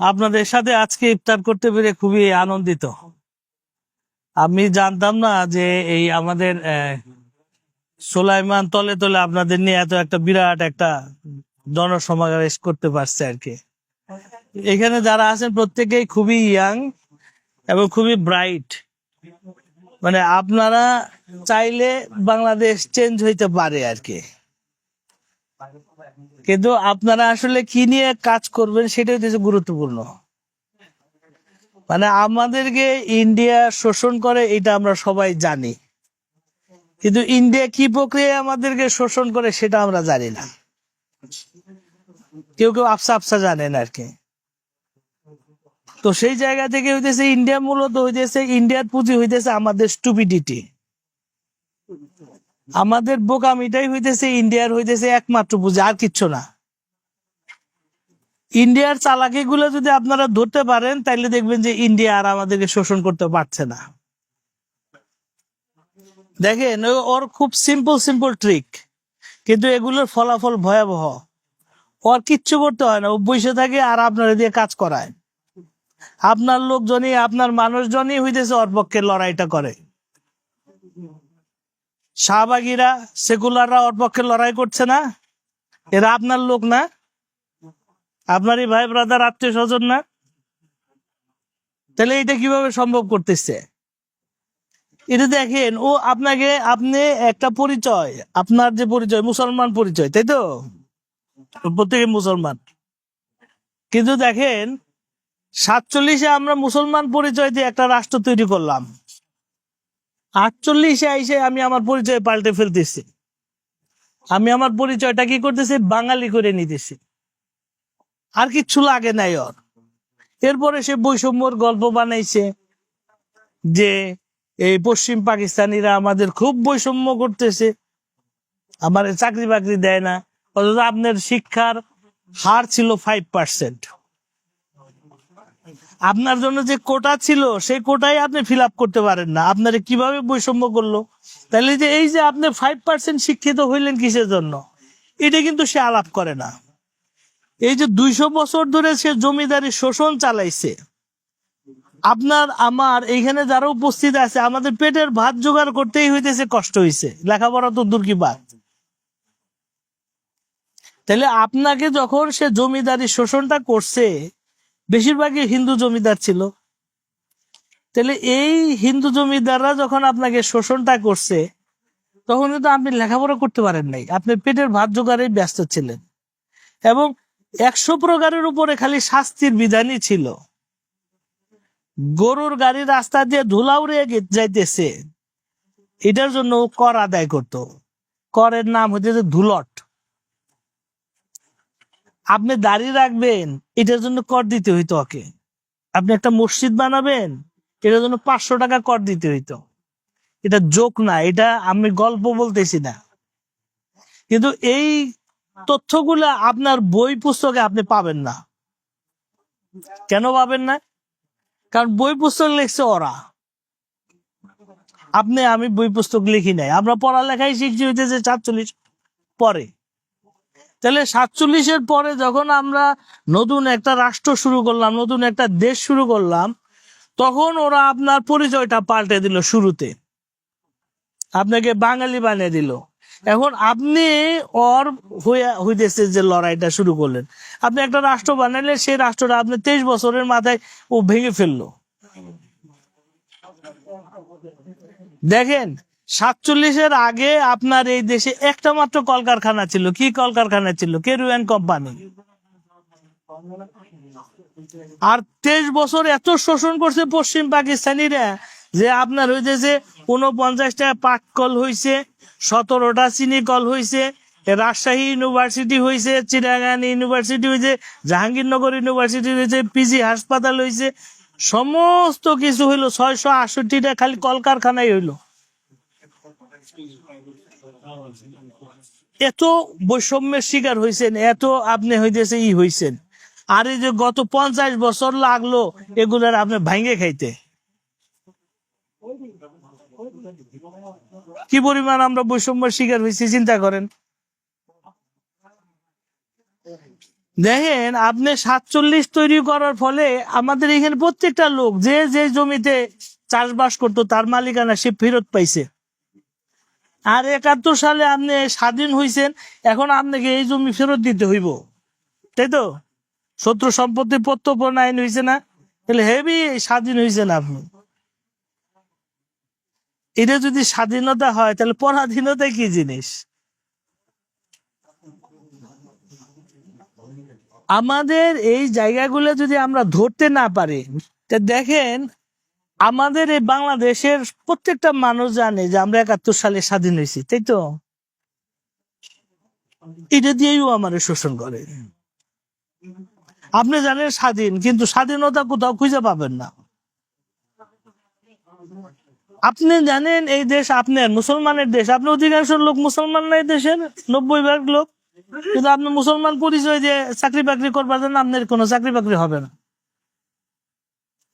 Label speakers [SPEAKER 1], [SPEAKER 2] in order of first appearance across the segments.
[SPEAKER 1] আপনাদের সাথে আজকে ইফতার করতে পেরে খুবই আনন্দিত। আমি জানতাম না যে এই আমাদের সোলাইমান তলে তলে আপনাদের নিয়ে এত একটা বিরাট একটা জনসমাবেশ করতে পারছে আর কি। এখানে যারা আছেন প্রত্যেকেই খুবই ইয়াং এবং খুবই ব্রাইট। মানে আপনারা চাইলে বাংলাদেশ চেঞ্জ হইতে পারে আর কি। কিন্তু আপনারা আসলে কি নিয়ে কাজ করবেন সেটাই হচ্ছে গুরুত্বপূর্ণ। মানে আমাদেরকে ইন্ডিয়া শোষণ করে, এটা আমরা সবাই জানি। কিন্তু ইন্ডিয়া কি প্রক্রিয়ায় আমাদেরকে শোষণ করে সেটা আমরা জানি না। কেউ কেউ আফসা আফসা জানেন আর কি। তো সেই জায়গা থেকে হইতেছে ইন্ডিয়া মূলত হইতেছে ইন্ডিয়ার পুঁজি হইতেছে আমাদের স্টুপিডিটি আমাদের বোকামিটাই হইতেছে ইন্ডিয়ার হইতেছে একমাত্র পুঁজি আর কিচ্ছু না। ইন্ডিয়ার চালাকি গুলো যদি আপনারা ধরতে পারেন তাহলে দেখবেন যে ইন্ডিয়া আর আমাদেরকে শোষণ করতে পারছে না। দেখেন ওর খুব সিম্পল সিম্পল ট্রিক কিন্তু এগুলোর ফলাফল ভয়াবহ। ওর কিচ্ছু করতে হয় না, ও বসে থাকে আর আপনারা দিয়ে কাজ করায়। আপনার লোকজনই, আপনার মানুষজনই হইতেছে ওর পক্ষে লড়াইটা করে। শাহবাগীরা সেকুলাররা ওর পক্ষে লড়াই করছে না? এরা আপনার লোক না? আপনারই ভাই ব্রাদার আত্মীয় স্বজন না? তাহলে এটা কীভাবে সম্ভব করতেছে? এটা দেখেন, ও আপনাকে, আপনি একটা পরিচয়, আপনার যে পরিচয়, মুসলমান পরিচয়, তাই তো? প্রত্যেকে মুসলমান। কিন্তু দেখেন, সাতচল্লিশে আমরা মুসলমান পরিচয় দিয়ে একটা রাষ্ট্র তৈরি করলাম। আটচল্লিশে আইসে আমি আমার পরিচয় পাল্টে ফেলতেছি। আমি আমার পরিচয়টা কি করতেছি? বাঙালি করে নিতেছি। আর কিচ্ছু লাগে নাই ওর। এরপরে সে বৈষম্যর গল্প বানাইছে যে এই পশ্চিম পাকিস্তানিরা আমাদের খুব বৈষম্য করতেছে। আমার চাকরি বাকরি দেয় না। অথচ আপনার শিক্ষার হার ছিল ফাইভ পার্সেন্ট আপনার জন্য যে কোটা ছিল, সেই কোটাই আপনি ফিল করতে পারেন না। আপনার কীভাবে বৈষম্য করল? তাহলে যে এই যে আপনি ফাইভ পার্সেন্ট শিক্ষিত হইলেন কিসের জন্য? এটা কিন্তু সে আলাপ করে না। এই যে দুইশো বছর ধরে সে জমিদারি শোষণ চালাইছে। আপনার, আমার, এইখানে যারা উপস্থিত আছে, আমাদের পেটের ভাত জোগাড় করতেই হইতেছে, কষ্ট হইছে। লেখাপড়া তো দূর কি বাদ তাহলে আপনাকে যখন সে জমিদারি শোষণটা করছে বেশিরভাগই হিন্দু জমিদার ছিল। তাহলে এই হিন্দু জমিদাররা যখন আপনাকে শোষণটা করছে তখন কিন্তু আপনি লেখাপড়া করতে পারেন নাই। আপনি পেটের ভাত জোগাড়ে ব্যস্ত ছিলেন। এবং একশো প্রকারের উপরে খালি শাস্তির বিধানই ছিল। গরুর গাড়ি রাস্তা দিয়ে ধুলা উড়ে যাইতেছে। এটার জন্য কর আদায় করত। করের নাম হচ্ছে ধুলট। আপনি দাঁড়িয়ে রাখবেন, এটার জন্য কর দিতে হইতো ওকে। আপনি একটা মসজিদ বানাবেন, এটার জন্য পাঁচশো টাকা কর দিতে হইতো। এটা জোক না, এটা আমি গল্প বলতেছি না। কিন্তু এই তথ্যগুলো আপনার বই পুস্তকে আপনি পাবেন না। কেন পাবেন না? কারণ বই পুস্তক লিখছে ওরা। আপনি, আমি বই পুস্তক লিখি নাই। আমরা পড়ালেখাই শিখছি হইতেছে সাতচল্লিশ পরে। তাহলে সাতচল্লিশের পরে যখন আমরা নতুন একটা রাষ্ট্র শুরু করলাম, নতুন একটা দেশ শুরু করলাম, তখন ওরা আপনার পরিচয়টা পাল্টে দিল শুরুতে। আপনাকে বাঙালি বানিয়ে দিল। এখন আপনি ওর হইয়া হইতেছে যে লড়াইটা শুরু করলেন। আপনি একটা রাষ্ট্র বানাইলে সেই রাষ্ট্রটা আপনি তেইশ বছরের মাথায় ও ভেঙে ফেলল। দেখেন সাতচল্লিশের আগে আপনার এই দেশে একটা মাত্র কলকারখানা ছিল। কি কলকারখানা ছিল? কেরুয়ান কোম্পানি। আর তেইশ বছর এত শোষণ করছে পশ্চিম পাকিস্তানিরা যে আপনার হইতেছে উনপঞ্চাশটা পাট কল হইছে, সতেরোটা চিনি কল হইছে, রাজশাহী ইউনিভার্সিটি হয়েছে চিরাগান ইউনিভার্সিটি হয়েছে জাহাঙ্গীরনগর ইউনিভার্সিটি হইছে, পিজি হাসপাতাল হইছে, সমস্ত কিছু হইল ছয়শো আটষট্টিটা খালি কলকারখানাই হইল। এত বৈষম্যের শিকার হয়েছেন এত আপনি হইতেছে ই হইছেন। আর এই যে গত পঞ্চাশ বছর লাগল এগুলার আপনি ভাঙ্গে খাইতে। কি পরিমাণ আমরা বৈষম্যের শিকার হয়েছি চিন্তা করেন। দেখেন, আপনি সাতচল্লিশ তৈরি করার ফলে আমাদের এখানে প্রত্যেকটা লোক যে যে জমিতে চাষবাস করতো, তার মালিকানা সে ফেরত পাইছে। আর একাত্তর সালে আপনি স্বাধীন হয়েছেন এখন আপনাকে এই জমি ফেরত দিতে হইব। তাই তো? শত্রু সম্পত্তি প্রত্যর্পণ আইন হয়েছে না? তাহলে হেভি স্বাধীন হয়েছেন আপনি। এটা যদি স্বাধীনতা হয়, তাহলে পরাধীনতা কি জিনিস? আমাদের এই জায়গাগুলো যদি আমরা ধরতে না পারি, তা দেখেন আমাদের এই বাংলাদেশের প্রত্যেকটা মানুষ জানে যে আমরা একাত্তর সালে স্বাধীন হয়েছি, তাই তো? এটা দিয়েও আমার শোষণ করে। আপনি জানেন স্বাধীন, কিন্তু স্বাধীনতা কোথাও খুঁজে পাবেন না। আপনি জানেন এই দেশ আপনার মুসলমানের দেশ, আপনি অধিকাংশ লোক মুসলমান নাই দেশের? নব্বই ভাগ লোক। কিন্তু আপনি মুসলমান পরিচয় দিয়ে চাকরি বাকরি করবার জন্য আপনার কোনো চাকরি বাকরি হবে না।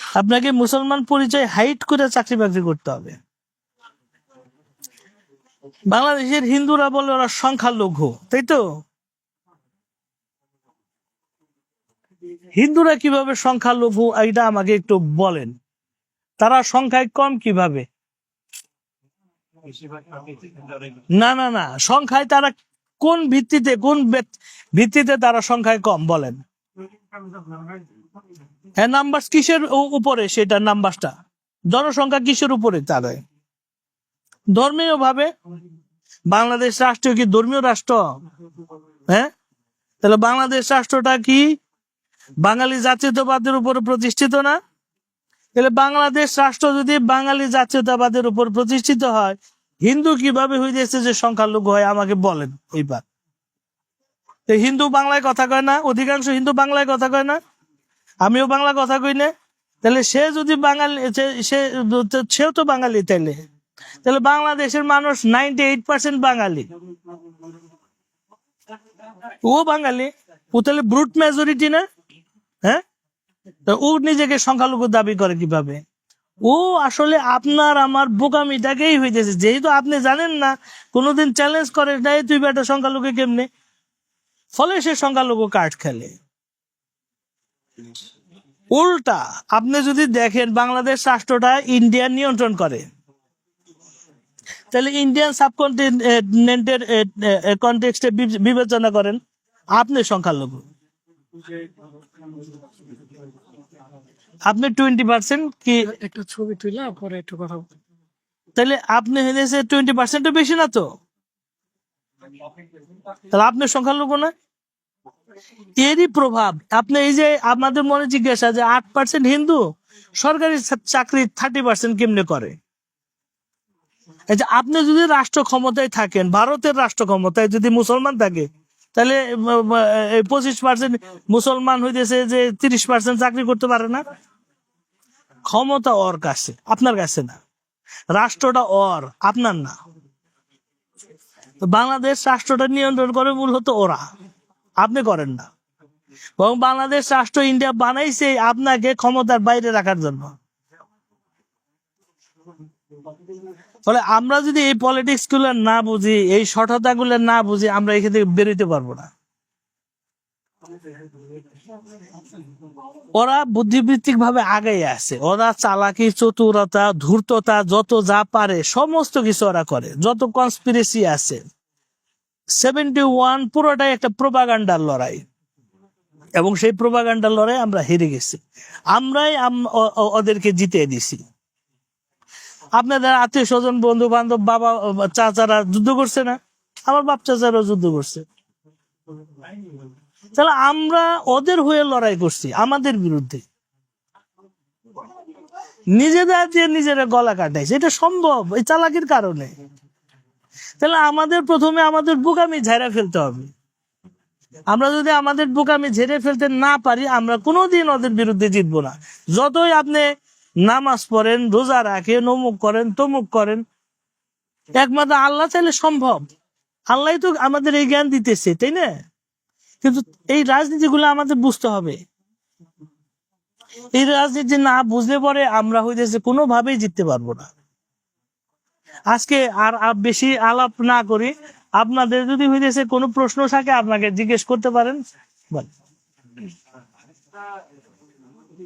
[SPEAKER 1] আপনাকে মুসলমান পরিচয় হাইট করে চাকরি বাকরি করতে হবে। বাংলাদেশের হিন্দুরা বলে ওরা সংখ্যালঘু, তাই তো? হিন্দুরা কীভাবে সংখ্যালঘু এটা আমাকে একটু বলেন। তারা সংখ্যায় কম কীভাবে? না না না, সংখ্যায় তারা কোন ভিত্তিতে কোন ভিত্তিতে তারা সংখ্যায় কম, বলেন। হ্যাঁ নাম্বার কিসের উপরে? সেটা নাম্বারটা জনসংখ্যা কিসের উপরে? তাদের। ধর্মীয় ভাবে বাংলাদেশ রাষ্ট্র কি ধর্মীয় রাষ্ট্র? হ্যাঁ? তাহলে বাংলাদেশ রাষ্ট্রটা কি? বাঙালি জাতীয়তাবাদের উপর প্রতিষ্ঠিত না? তাহলে বাংলাদেশ রাষ্ট্র যদি বাঙালি জাতীয়তাবাদের উপর প্রতিষ্ঠিত হয়, হিন্দু কীভাবে হইতেছে যে সংখ্যালঘু হয়? আমাকে বলেন এইবার। হিন্দু বাংলায় কথা কয় না? অধিকাংশ হিন্দু বাংলায় কথা কয় না? আমিও বাংলা কথা কই না? তাহলে সে যদি বাঙালি সেও তো বাঙালি তাইলে। তাহলে বাংলাদেশের মানুষ নাইনটি এইট পার্সেন্ট বাঙালি। ও বাঙালি? ও তাহলে ব্রুট মেজরিটি না? হ্যাঁ? তো ও নিজেকে সংখ্যালঘু দাবি করে কীভাবে? ও আসলে আপনার, আমার বোকামিটাকেই হইতেছে। যেহেতু আপনি জানেন না, কোনোদিন চ্যালেঞ্জ করে নাই, তুই বেটা সংখ্যালঘু কেমনে? ফলে সে সংখ্যালঘু কার্ড খেলে। উল্টা আপনি যদি দেখেন বাংলাদেশ রাষ্ট্রটা ইন্ডিয়া নিয়ন্ত্রণ করে তাহলে ইন্ডিয়ান সাবকন্টিনেন্টের কন্টেক্সটে বিবেচনা করেন আপনি সংখ্যালঘু। আপনি টোয়েন্টি পার্সেন্ট কি
[SPEAKER 2] একটা ছবি তুইলা পরে একটু কথা।
[SPEAKER 1] তাহলে আপনি হয়েছে টোয়েন্টি পার্সেন্ট বেশি না তো? তাহলে আপনি সংখ্যালঘু না? এরই প্রভাব। আপনি এই যে আমাদের মনে জিজ্ঞাসা যে আট পার্সেন্ট হিন্দু, সরকারি চাকরি থার্টি পার্সেন্ট কেমনে করে? আপনি যদি রাষ্ট্র ক্ষমতায় থাকেন, ভারতের রাষ্ট্র ক্ষমতায় যদি মুসলমান থাকে, তাহলে পঁচিশ পার্সেন্ট মুসলমান হইতেছে যে তিরিশ পার্সেন্ট চাকরি করতে পারে না। ক্ষমতা ওর কাছে, আপনার কাছে না। রাষ্ট্রটা ওর, আপনার না। বাংলাদেশ রাষ্ট্রটা নিয়ন্ত্রণ করে মূলত ওরা। আপনি করেন না। এবং বাংলাদেশ রাষ্ট্র ইন্ডিয়া বানাইছে আপনাকে ক্ষমতার বাইরে রাখার জন্য। ফলে আমরা যদি এই পলিটিক্সগুলো না বুঝি, এই সঠতা গুলো না বুঝি, আমরা এখান থেকে বেরোতে পারব না। ওরা বুদ্ধিবৃত্তিক ভাবে আগে আছে। ওরা চালাকি, চতুরতা, ধূর্ততা, যত যা পারে, সমস্ত কিছু ওরা করে, যত কনস্পিরেসি আছে। সেভেন্টি ওয়ান পুরোটাই একটা প্রোপাগান্ডার লড়াই। এবং সেই প্রোপাগান্ডার লড়াই আমরা হেরে গেছি। আমরাই ওদেরকে জিতে দিছি। আপনাদের আত্মীয় স্বজন বন্ধু বান্ধব বাবা চাচারা যুদ্ধ করছে না? আমার বাপ চাচারাও যুদ্ধ করছে। তাহলে আমরা ওদের হয়ে লড়াই করছি, আমাদের বিরুদ্ধে। নিজেদের দিয়ে নিজেরা গলা কাটাইছে, এটা সম্ভব, এই চালাকির কারণে। তাহলে আমাদের প্রথমে আমাদের বোকামি ঝেড়ে ফেলতে হবে। আমরা যদি আমাদের বোকামি ঝেড়ে ফেলতে না পারি, আমরা কোনোদিন ওদের বিরুদ্ধে জিতবো না। যতই আপনি নামাজ পড়েন, রোজা রাখেন, অমুক করেন, তমুক করেন, একমাত্র আল্লাহ চাইলে সম্ভব। আল্লাহ তো আমাদের এই জ্ঞান দিতেছে, তাই না? কিন্তু এই রাজনীতিগুলো আমাদের বুঝতে হবে। এই রাজনীতি না বুঝলে পরে আমরা হইতেছে কোনোভাবেই জিততে পারব না। আজকে আর বেশি আলাপ না করি। আপনাদের যদি হইতেছে কোনো প্রশ্ন থাকে, আপনাকে জিজ্ঞেস করতে পারেন। বল।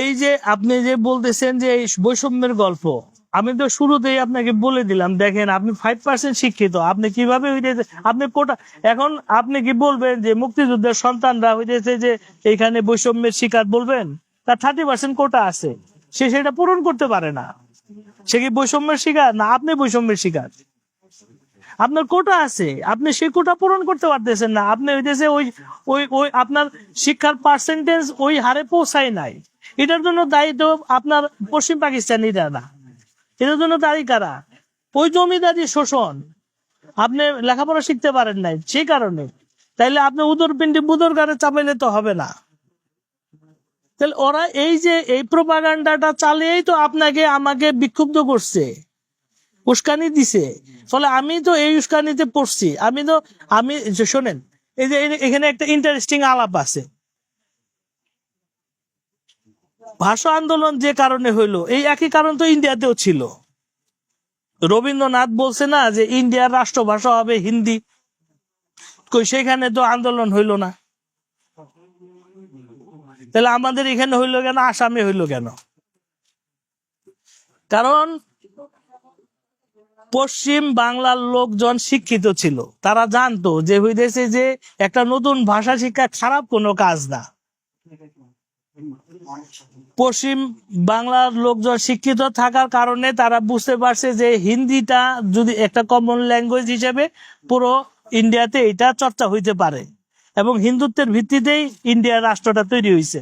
[SPEAKER 1] এই যে আপনি যে বলতেছেন যে এই বৈষম্যের গল্প, আমি তো শুরুতেই আপনাকে বলে দিলাম, দেখেন আপনি ফাইভ পার্সেন্ট শিক্ষিত, আপনি কীভাবে হইতেছে, আপনি কোটা, এখন আপনি কি বলবেন যে মুক্তিযুদ্ধের সন্তানরা হইতেছে যে এখানে বৈষম্যের শিকার বলবেন? তার থার্টি পার্সেন্ট কোটা আছে, সে সেটা পূরণ করতে পারে না। সে কি বৈষম্যের শিকার? না, আপনি বৈষম্যের শিকার। আপনার কোটা আছে, আপনি সেই কোটা পূরণ করতে পারতেছেন না। আপনি হইতেছে ওই ওই ওই আপনার শিক্ষার পার্সেন্টেজ ওই হারে পৌঁছায় নাই। এটার জন্য দায়ী তো আপনার পশ্চিম পাকিস্তানিরা না এটার জন্য দায়ী কারা? ওই জমিদারি শোষণ। আপনি লেখাপড়া শিখতে পারেন নাই সেই কারণে। তাইলে আপনি উদর পিন্ডি বুদর গাড়ে চাপাইলে তো হবে না। তাহলে ওরা এই যে, এই প্রপাগান্ডাটা চালিয়েই তো আপনাকে, আমাকে বিক্ষুব্ধ করছে। উস্কানি দিছে। ফলে আমি তো এই উস্কানিতে পড়ছি। আমি তো, আমি শোনেন, এই যে এখানে একটা ইন্টারেস্টিং আলাপ আছে। ভাষা আন্দোলন যে কারণে হইল, এই একই কারণ তো ইন্ডিয়াতেও ছিল। রবীন্দ্রনাথ বলছে না যে ইন্ডিয়ার রাষ্ট্রভাষা হবে হিন্দি। কই সেখানে তো আন্দোলন হইল না। তাহলে আমাদের এখানে হইল কেন, আসামে হইল কেন? কারণ পশ্চিম বাংলার লোকজন শিক্ষিত ছিল। তারা জানতো যে হইতেছে যে একটা নতুন ভাষা শিক্ষা খারাপ কোনো কাজ না। পশ্চিম বাংলার লোকজন শিক্ষিত থাকার কারণে তারা বুঝতে পারছে যে হিন্দিটা যদি একটা কমন ল্যাঙ্গুয়েজ হিসেবে পুরো ইন্ডিয়াতে এটা চর্চা হইতে পারে এবং হিন্দুত্বের ভিত্তিতেই ইন্ডিয়ার রাষ্ট্রটা তৈরি হয়েছে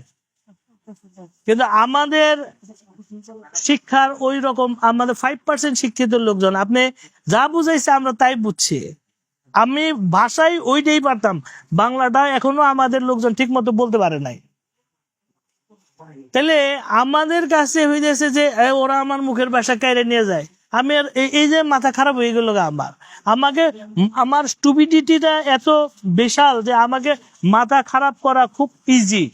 [SPEAKER 1] কিন্তু আমাদের শিক্ষার ওই রকম আমাদের ফাইভ পার্সেন্ট শিক্ষিত লোকজন, আপনি যা বুঝাইছে আমরা তাই বুঝছি। আমি ভাষায় ওইটাই পারতাম, বাংলাটা এখনও আমাদের লোকজন ঠিক মতো বলতে পারে নাই। তাহলে আমাদের কাছে হইতেছে যে ওরা আমার মুখের ভাষা কেড়ে নিয়ে যায়। আমি আর এই- যে মাথা খারাপ হয়ে গেল আমার। আমাকে আমার স্টুপিডিটিটা এত বিশাল যে আমাকে মাথা খারাপ করা খুব ইজি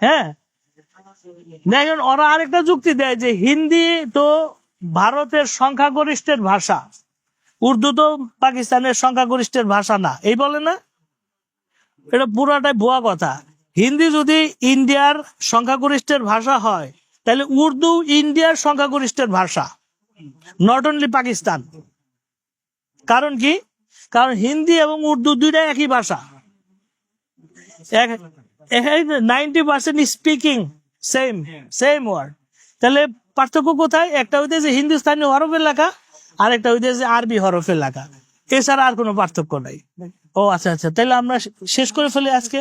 [SPEAKER 1] হ্যাঁ? দেখেন, ওরা আরেকটা যুক্তি দেয় যে হিন্দি তো ভারতের সংখ্যাগরিষ্ঠের ভাষা। উর্দু তো পাকিস্তানের সংখ্যাগরিষ্ঠের ভাষা না। এই বলে না? এটা পুরাটাই ভুয়া কথা। হিন্দি যদি ইন্ডিয়ার সংখ্যাগরিষ্ঠের ভাষা হয়, তাহলে উর্দু ইন্ডিয়ার সংখ্যাগরিষ্ঠের ভাষা নট অনলি পাকিস্তান। কারণ কি? কারণ হিন্দি এবং উর্দু দুইটা একই ভাষা। Ninety percent speaking same same word তাহলে পার্থক্য কোথায়? একটা হইতেছে হিন্দুস্তানি হরফের এলাকা আর একটা হইতেছে আরবি হরফের এলাকা এছাড়া আর কোনো পার্থক্য নাই। ও আচ্ছা আচ্ছা। তাহলে আমরা শেষ করে ফেলি আজকে।